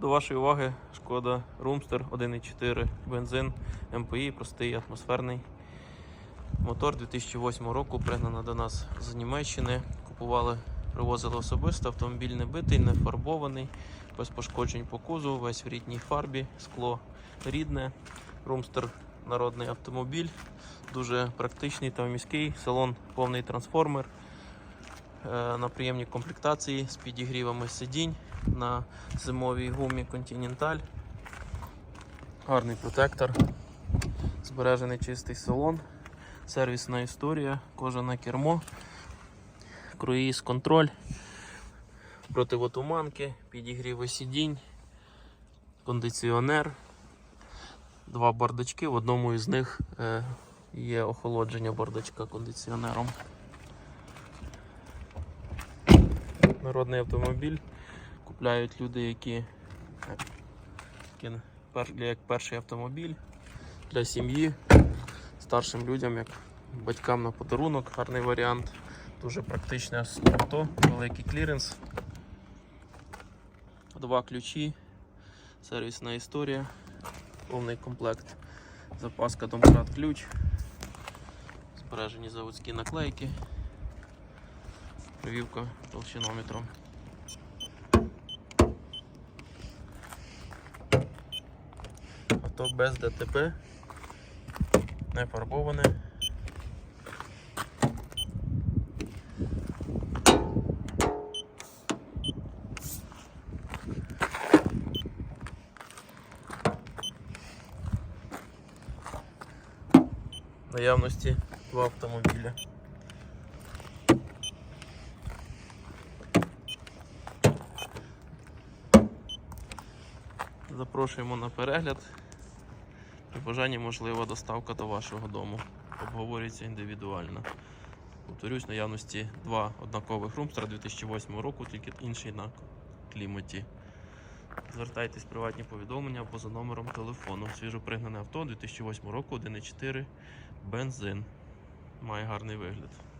До вашої уваги шкода Румстер 1.4 бензин МПІ, простий атмосферний. Мотор 2008 року пригнано до нас з Німеччини. Купували, привозили особисто, автомобіль не битий, не фарбований, без пошкоджень по кузову, весь в рідній фарбі, скло рідне. Румстер народний автомобіль, дуже практичний та міський, салон повний трансформер. Е, На приємній комплектації з підігрівами сидінь на зимовій гумі Continental. Гарний протектор, збережений чистий салон, сервісна історія, кожане кермо, круїз контроль, противотуманки, підігріви сидінь, кондиціонер, два бардачки. В одному із них е, є охолодження бардачка кондиціонером. Народний автомобіль купляють люди, які, е, як перший автомобіль для сім'ї, старшим людям, як батькам на подарунок, гарний варіант. Дуже практичне авто, великий кліренс. Два ключі, сервісна історія, повний комплект. Запаска домкрат ключ, збережені заводські наклейки, привівка толщинометром. Авто без ДТП, не фарбоване. Наявності два автомобіля. Запрошуємо на перегляд. При бажанні можлива доставка до вашого дому. Обговорюється індивідуально. Повторюсь, наявності два однакових румстера 2008 року, тільки інший на кліматі. Звертайтесь в приватні повідомлення або за номером телефону. Свіжопригнане авто 2008 року 1.4 бензин. Має гарний вигляд.